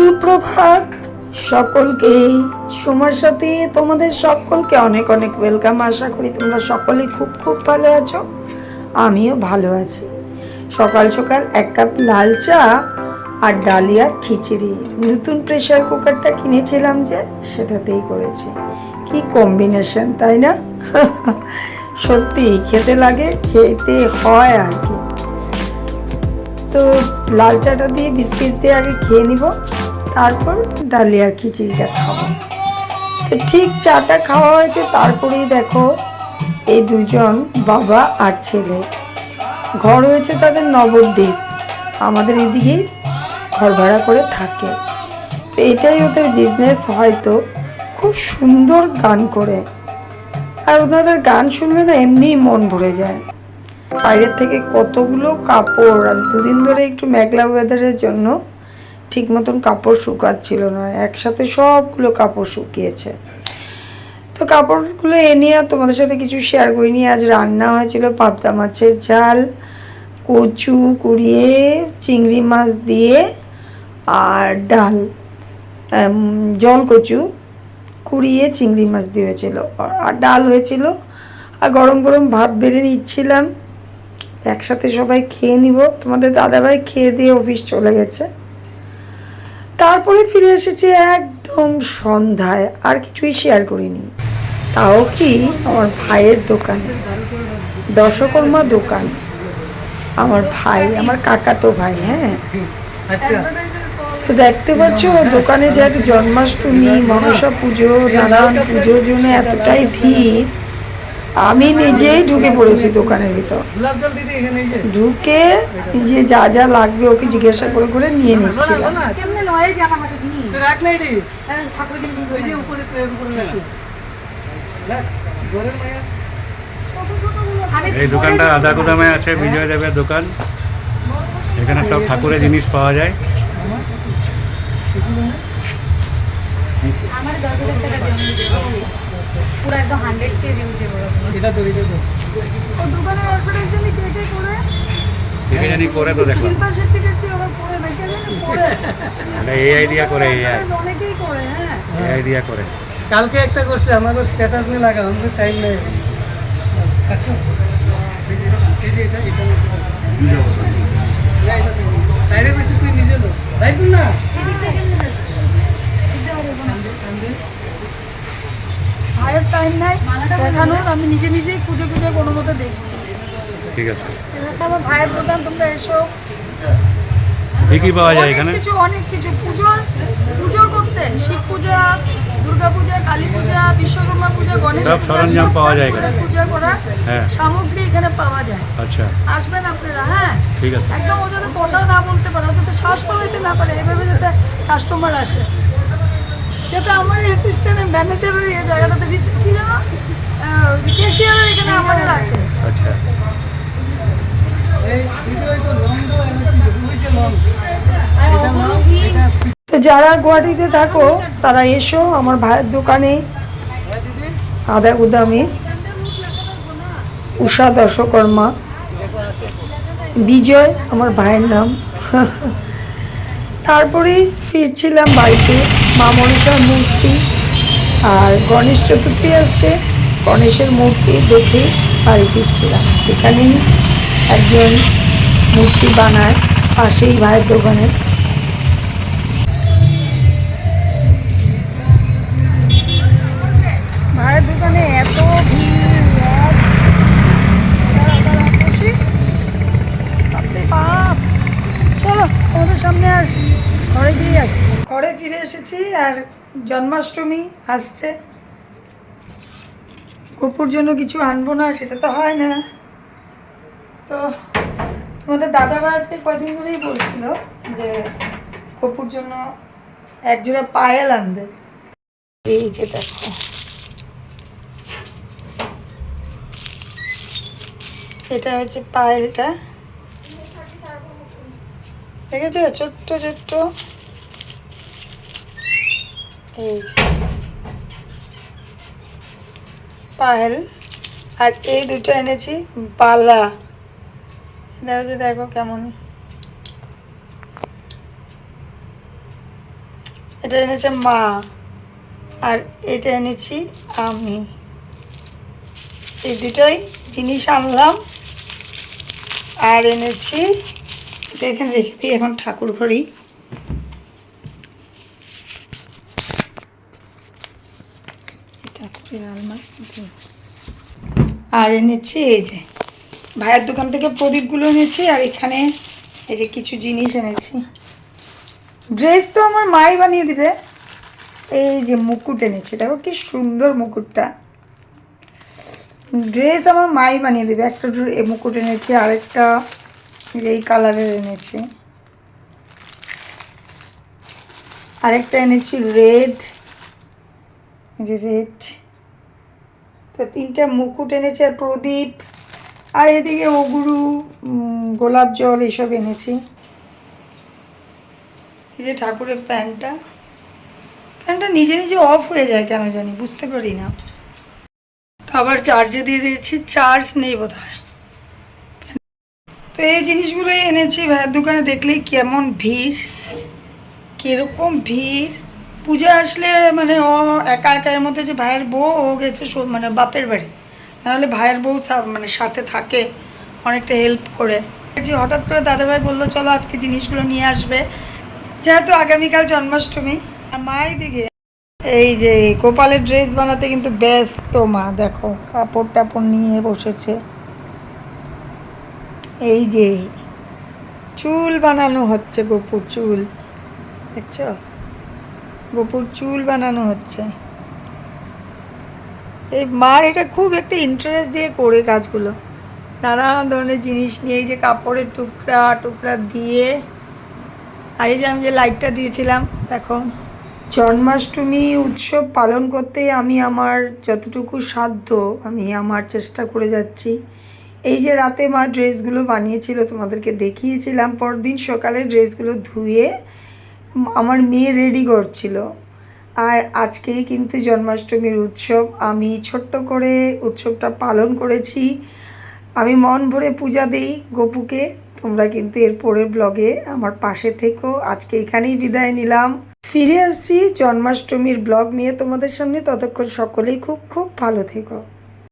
সুপ্রভাত সকলকে। সময়ের সাথে তোমাদের সকলকে অনেক অনেক ওয়েলকাম আশা করি তোমরা সকলেই খুব খুব ভালো আছো। আমিও ভালো আছি। সকাল সকাল এক কাপ লাল চা আর ডালিয়ার খিচুড়ি। নতুন প্রেশার কুকারটা কিনেছিলাম যে সেটাতেই করেছি। কি কম্বিনেশন তাই না? সত্যি, খেতে লাগে, খেতে হয় আর কি। তো লাল চাটা দিয়ে বিস্কিট দিয়ে আগে খেয়ে নিব। তারপর ডালিয়ার খিচুড়িটা খাব। তো ঠিক চাটা খাওয়া হয়েছে, তারপরেই দেখো এই দুজন বাবা আর ছেলে। ঘর হয়েছে তাদের নবদ্বীপ। আমাদের এদিকেই ঘর ভাড়া করে থাকে। তো এটাই ওদের বিজনেস হয়তো খুব সুন্দর গান করে। আর ওনাদের গান শুনলে না এমনিই মন ভরে যায়। বাইরের থেকে কতগুলো কাপড়, আজ দুদিন ধরে একটু মেঘলা ওয়েদারের জন্য ঠিক মতন কাপড় শুকাচ্ছিল না, একসাথে সবগুলো কাপড় শুকিয়েছে। তো কাপড়গুলো এনে আর তোমাদের সাথে কিছু শেয়ার করিনি, আজ রান্না হয়েছিল পাবদা মাছের ঝাল, কচু কুড়িয়ে, চিংড়ি মাছ দিয়ে আর ডাল জল কচু কুড়িয়ে চিংড়ি মাছ দিয়ে হয়েছিল। আর ডাল হয়েছিল, আর গরম গরম ভাত বেড়ে নিচ্ছিলাম। একসাথে সবাই খেয়ে নিব। তোমাদের দাদাভাই খেয়ে দিয়ে অফিস চলে গেছে। তারপরে ফিরে এসেছি একদম সন্ধ্যায় আর কিছুই শেয়ার করিনি তাও কি আমার ভাইয়ের দোকানে দশকর্মা দোকান আমার ভাই আমার কাকা তো ভাই হ্যাঁ আচ্ছা তো দেখতে পাচ্ছ দোকানে যাক জন্মাষ্টমী মনসা পুজো নানান পুজোর জন্য এতটাই ভিড় আমি নিজেই ঢুকে পড়েছি দোকানের ভিতর ঢুকে যে যা যা লাগবে ওকে জিজ্ঞাসা করে করে নিয়ে নিচ্ছিলাম না, কেমনে নয় মাঠে দিই তো রাখ না এটি ঠাকুর দিন ওই যে উপরে উপরে রাখ। রাখ, ঘরের মায়া। এই দোকানটা আদা গুদামে আছে বিজয় দেবের দোকান। এখানে সব ঠাকুরের জিনিস পাওয়া যায়। আমার দশ হাজার টাকা পুরো একদম হান্ড্রেড কে ভিউজ এটা তো এটা তো দোকানের অ্যাডভার্টাইজমেন্ট কে কে করে জানি করে তো দেখলাম। শিল্পা শেট্টি টেট্টি ওরা করে না কে জানি করে। এটা এই আইডিয়া করে এই অনেকেই করে হ্যাঁ। আইডিয়া করে। কালকে একটা করছে আমাকে স্ট্যাটাস নিয়ে লাগা আমাদের টাইম নেই। ভাইয়ের টাইম নাই দেখানোর আমি নিজে নিজেই খুঁজে খুঁজে কোনো মতো দেখছি। ঠিক আছে। আমার ভাইয়ের দোকান তোমরা এসো। কি কি পাওয়া যায় এখানে? কিছু অনেক কিছু। পুজোর পুজো করতে শিব পূজা দুর্গা পূজা কালী পূজা বিশ্বকর্মা পূজা গণেশ সব সরঞ্জাম পাওয়া যায় এখানে। পূজা করা হ্যাঁ। সামগ্রী এখানে পাওয়া যায়। আচ্ছা। আসবেন আপনারা হ্যাঁ? ঠিক আছে। একদম ওদের কথাও না বলতে পারে ওদের শ্বাস পালাইতে না পারে এভাবে যাতে কাস্টমার আসে। যাতে আমার অ্যাসিস্ট্যান্টের ম্যানেজারের এই জায়গাটাতে রিসিভ কি জানো ক্যাশিয়ারের এখানে আমার রাখে আচ্ছা এই দিদি ওই তো লং দো এনেছি ওই যে লং এটা লং এটা তো যারা গুয়াহাটিতে থাকো, তারা এসো, আমার ভাইয়ের দোকানে। আদা গুদামে। উষা দর্শকর্মা। বিজয়, আমার ভাইয়ের নাম। তারপরে ফিরছিলাম বাড়িতে, মা মনসার মূর্তি। আর গণেশ চতুর্থী আসছে, গণেশের মূর্তি দেখে বাড়ি ফিরছিলাম। এখানেই একজন মূর্তি বানায়, পাশেই ভাইয়ের দোকানে। আর জন্মাষ্টমী আসছে। গপুর জন্য কিছু আনব না, সেটা তো হয় না। তো তোমাদের দাদাভাই আজকে কদিন ধরেই বলছিল যে গপুর জন্য একজোড়া পায়েল আনবে। এই যে দেখো। এটা হচ্ছে পায়েলটা। দেখেছ? ছোট্ট ছোট্ট। এই যে পায়েল, আর এই দুটো এনেছি বালা। এটা হচ্ছে দেখো কেমন। এটা এনেছে মা, আর এটা এনেছি আমি। এই দুটোই জিনিস আনলাম, আর এনেছি এখানে রেখে দিই এখন ঠাকুর ঘড়ি ঠাকুরের আলমারি আর এনেছি এই যে, ভাইয়ের দোকান থেকে প্রদীপগুলো এনেছি, আর এখানে এই যে কিছু জিনিস এনেছি। ড্রেস তো আমার মাই বানিয়ে দিবে। এই যে মুকুট এনেছি, দেখো কি সুন্দর মুকুটটা। ড্রেস আমার মাই বানিয়ে দেবে, একটা মুকুট এনেছি, আরেকটা এই যে এই কালারের এনেছি। আরেকটা এনেছি রেড যে রেড। তো তিনটা মুকুট এনেছি আর প্রদীপ। আর এদিকে ওগুরু গোলাপ জল এইসব এনেছি। এই যে ঠাকুরের প্যান্টটা। প্যান্টটা নিজে নিজে অফ হয়ে যায় কেন জানি, বুঝতে পারি না। তো আবার চার্জে দিয়ে দিয়েছি চার্জ নেই বোধ তো এই জিনিসগুলোই এনেছি, ভাইয়ের দোকানে দেখলেই কেমন ভিড়, কীরকম ভিড়। পূজা আসলে মানে ও একা একা এর মধ্যে যে ভাইয়ের বউ, ও গেছে মানে বাপের বাড়ি। নাহলে ভাইয়ের বউ মানে সাথে থাকে, অনেকটা হেল্প করে। যে হঠাৎ করে দাদাভাই বলল, চলো আজকে জিনিসগুলো নিয়ে আসবে। যেহেতু আগামীকাল জন্মাষ্টমী, আর মাই দিকে এই যে গোপালের ড্রেস বানাতে কিন্তু ব্যস্ত মা, দেখো, কাপড় টাপড় নিয়ে বসেছে। এই যে, চুল বানানো হচ্ছে গোপুর চুল, দেখছ? গোপুর চুল বানানো হচ্ছে। এই মার এটা খুব একটা ইন্টারেস্ট দিয়ে করে কাজগুলো। নানান ধরনের জিনিস নিয়ে এই যে কাপড়ের টুকরা টুকরা দিয়ে। আর এই যে আমি যে লাইটটা দিয়েছিলাম, দেখো। জন্মাষ্টমী উৎসব পালন করতে আমি আমার যতটুকু সাধ্য আমি আমার চেষ্টা করে যাচ্ছি। এই যে রাতে মা ড্রেসগুলো বানিয়েছিল, তোমাদেরকে দেখিয়েছিলাম। পরদিন সকালে ড্রেসগুলো ধুয়ে আমার মেয়ে রেডি করছিল। আর আজকেই কিন্তু জন্মাষ্টমীর উৎসব। আমি ছোট্ট করে উৎসবটা পালন করেছি। আমি মন ভরে পূজা দিই গোপুকে। তোমরা কিন্তু এর পরের ব্লগে আমার পাশে থেকো। আজকে এখানেই বিদায় নিলাম। ফিরে আসছি জন্মাষ্টমীর ব্লগ নিয়ে। তোমাদের সামনে ততক্ষণ সকলেই খুব খুব ভালো থেকো।